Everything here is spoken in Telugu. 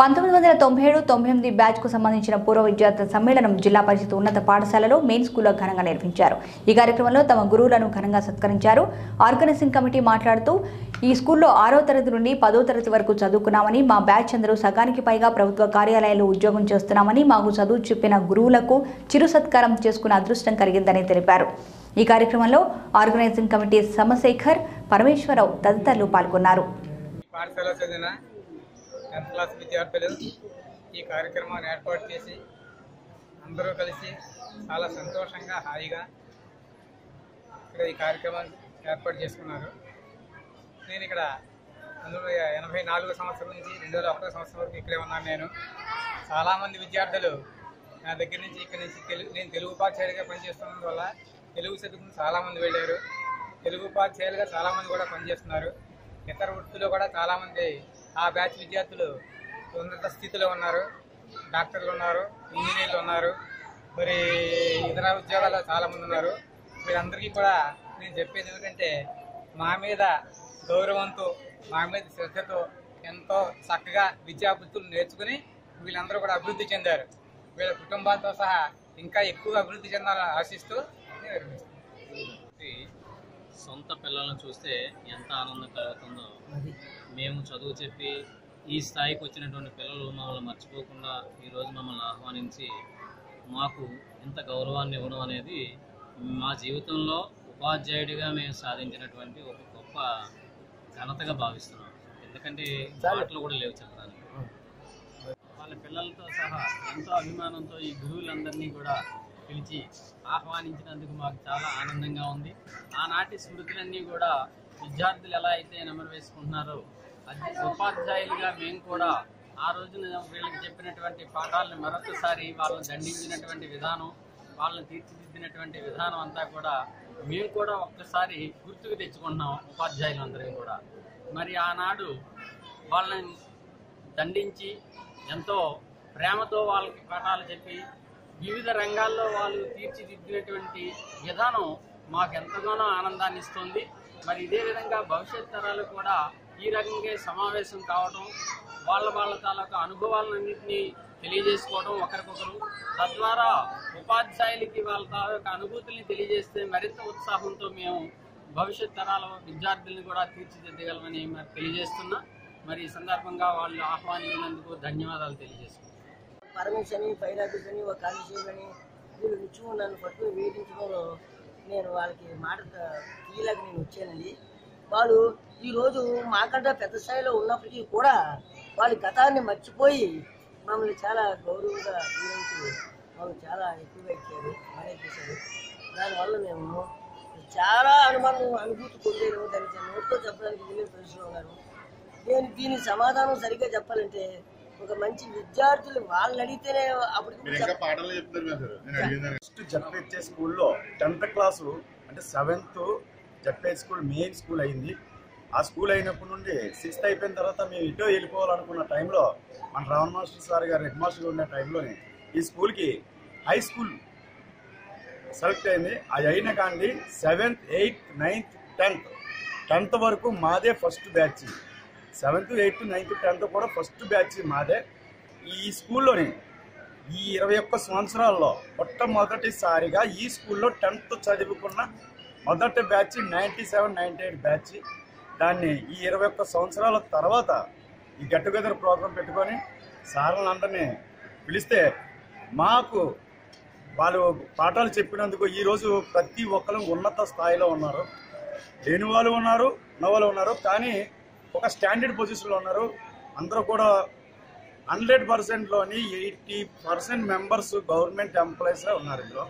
పంతొమ్మిది వందల తొంభై ఏడు తొంభై ఎనిమిది బ్యాచ్కు సంబంధించిన పూర్వ విద్యార్థుల సమ్మేళనం జిల్లా పరిషత్ ఉన్నత పాఠశాలలో మెయిన్ స్కూల్లో ఘనంగా నిర్వహించారు. ఈ కార్యక్రమంలో తమ గురువులను ఘనంగా సత్కరించారు. ఆర్గనైజింగ్ కమిటీ మాట్లాడుతూ ఈ స్కూల్లో ఆరో తరగతి నుండి పదో తరగతి వరకు చదువుకున్నామని మా బ్యాచ్ అందరూ సగానికి పైగా ప్రభుత్వ కార్యాలయాల్లో ఉద్యోగం చేస్తున్నామని మాకు చదువు చెప్పిన గురువులకు చిరు సత్కారం చేసుకున్న అదృష్టం కలిగిందని తెలిపారు. ఈ కార్యక్రమంలో ఆర్గనైజింగ్ కమిటీ సమశేఖర్ పరమేశ్వరరావు తదితరులు పాల్గొన్నారు. పాఠశాల చదివిన టెన్త్ క్లాస్ విద్యార్థులు ఈ కార్యక్రమాన్ని ఏర్పాటు చేసి అందరూ కలిసి చాలా సంతోషంగా హాయిగా ఇక్కడ ఈ కార్యక్రమాన్ని ఏర్పాటు చేసుకున్నారు. నేను ఇక్కడ అందులో వందల ఎనభై నాలుగు సంవత్సరం నుంచి రెండు వేల ఒకటో సంవత్సరం వరకు ఇక్కడే ఉన్నాను నేను. చాలామంది విద్యార్థులు నా దగ్గర నుంచి ఇక్కడ నుంచి తెలుగు నేను తెలుగు ఉపాధ్యాయుడిగా పనిచేస్తున్నందువల్ల తెలుగు చదువుకుని చాలామంది వెళ్ళారు. తెలుగు ఉపాధ్యాయులుగా చాలామంది కూడా పనిచేస్తున్నారు. ఇతర వృత్తులు కూడా చాలామంది ఆ బ్యాచ్ విద్యార్థులు ఉన్నత స్థితిలో ఉన్నారు. డాక్టర్లు ఉన్నారు ఇంజనీర్లు ఉన్నారు. మరి ఇతర ఉద్యోగాల్లో చాలామంది ఉన్నారు. వీరందరికీ కూడా నేను చెప్పేది ఏమిటంటే మా మీద గౌరవంతో మా మీద శ్రద్ధతో ఎంతో చక్కగా విద్యాబుద్ధులు నేర్చుకుని వీళ్ళందరూ కూడా అభివృద్ధి చెందారు. వీళ్ళ కుటుంబాలతో సహా ఇంకా ఎక్కువ అభివృద్ధి చెందాలని ఆశిస్తూ సొంత పిల్లలను చూస్తే ఎంత ఆనందం కలుగుతుందో మేము చదువు చెప్పి ఈ స్థాయికి వచ్చినటువంటి పిల్లలు మమ్మల్ని మర్చిపోకుండా ఈరోజు మమ్మల్ని ఆహ్వానించి మాకు ఇంత గౌరవాన్ని ఇవ్వడం అనేది మా జీవితంలో ఉపాధ్యాయుడిగా మేము సాధించినటువంటి ఒక గొప్ప ఘనతగా భావిస్తున్నాం. ఎందుకంటే మాటలు కూడా లేవు చెప్పడానికి. వాళ్ళ పిల్లలతో సహా ఎంతో అభిమానంతో ఈ గురువులందరినీ కూడా పిలిచి ఆహ్వానించినందుకు మాకు చాలా ఆనందంగా ఉంది. ఆనాటి స్మృతులన్నీ కూడా విద్యార్థులు ఎలా అయితే నెమరు వేసుకుంటున్నారో ఉపాధ్యాయులుగా మేము కూడా ఆ రోజున వీళ్ళకి చెప్పినటువంటి పాఠాలను మరొకసారి వాళ్ళని దండించినటువంటి విధానం వాళ్ళని తీర్చిదిద్దినటువంటి విధానం అంతా కూడా మేము కూడా ఒక్కసారి గుర్తుకు తెచ్చుకుంటున్నాం ఉపాధ్యాయులందరం కూడా. మరి ఆనాడు వాళ్ళని దండించి ఎంతో ప్రేమతో వాళ్ళకి పాఠాలు చెప్పి వివిధ రంగాల్లో వాళ్ళు తీర్చిదిద్దినటువంటి విధానం మాకు ఎంతగానో ఆనందాన్ని ఇస్తుంది. మరి ఇదే విధంగా భవిష్యత్ తరాలు కూడా ఈ రకంగా సమావేశం కావటం వాళ్ళ వాళ్ళ తాలూకా అనుభవాలన్నింటినీ తెలియజేసుకోవడం ఒకరికొకరు. తద్వారా ఉపాధ్యాయులకి వాళ్ళ తాలూకా అనుభూతుల్ని తెలియజేస్తే మరింత ఉత్సాహంతో మేము భవిష్యత్ తరాల విద్యార్థుల్ని కూడా తీర్చిదిద్దగలమని మరి తెలియజేస్తున్నా. మరి ఈ సందర్భంగా వాళ్ళు ఆహ్వానించినందుకు ధన్యవాదాలు తెలియజేస్తున్నాను పరమేశ్ అని ఫైరాబిస్ అని ఒక కాళీశేఖర్ అని వీళ్ళు నిచ్చుకున్నాను పట్టుకుని వేధించడంలో నేను వాళ్ళకి మాట తీయలేక నేను వచ్చానండి. వాళ్ళు ఈరోజు మాకంటే పెద్ద స్థాయిలో ఉన్నప్పటికీ కూడా వాళ్ళ గతాన్ని మర్చిపోయి మమ్మల్ని చాలా గౌరవంగా గౌరవించి మమ్మల్ని చాలా ఎక్కువగా ఇచ్చారు మేనేజ్ చేశారు. దానివల్ల మేము చాలా అనుబంధం అనుభూతి పొందారు. దానికి నోటితో చెప్పడానికి వీళ్ళే పరిశ్రమ ఉన్నారు నేను దీని సమాధానం సరిగ్గా చెప్పాలంటే ఒక మంచి విద్యార్థులు వాళ్ళని అడిగితేనే దానికి. ఫస్ట్ జడ్పేహెచ్ స్కూల్లో టెన్త్ క్లాసు అంటే seventh ZPH school main school అయింది. ఆ స్కూల్ అయినప్పటి నుండి సిక్స్త్ అయిపోయిన తర్వాత మేము ఇటో వెళ్ళిపోవాలనుకున్న టైంలో మన రావణ మాస్టర్ సార్ గారు హెడ్ మాస్టర్గా ఉన్న టైంలోనే ఈ స్కూల్కి హై స్కూల్ సెలెక్ట్ అయింది. అది అయిన కానీ seventh eighth ninth tenth. Tenth వరకు మాదే first batch. Seventh eighth ninth tenth కూడా ఫస్ట్ బ్యాచ్ మాదే. ఈ స్కూల్లోని ఈ ఇరవై ఒక్క సంవత్సరాల్లో మొట్టమొదటిసారిగా ఈ స్కూల్లో టెన్త్ చదువుకున్న మొదటి batch ninety seven ninety eight batch. దాన్ని ఈ ఇరవై ఒక్క సంవత్సరాల తర్వాత ఈ గెట్ టుగెదర్ ప్రోగ్రాం పెట్టుకొని సార్లందరినీ పిలిస్తే మాకు వాళ్ళు పాఠాలు చెప్పినందుకు ఈరోజు ప్రతి ఒక్కరు ఉన్నత స్థాయిలో ఉన్నారు. లేని వాళ్ళు ఉన్నారు ఉన్నవాళ్ళు ఉన్నారు కానీ ఒక స్టాండర్డ్ పొజిషన్లో ఉన్నారు. అందరూ కూడా హండ్రెడ్ పర్సెంట్లోని ఎయిటీ పర్సెంట్ మెంబర్స్ గవర్నమెంట్ ఎంప్లాయీసే ఉన్నారు ఇందులో.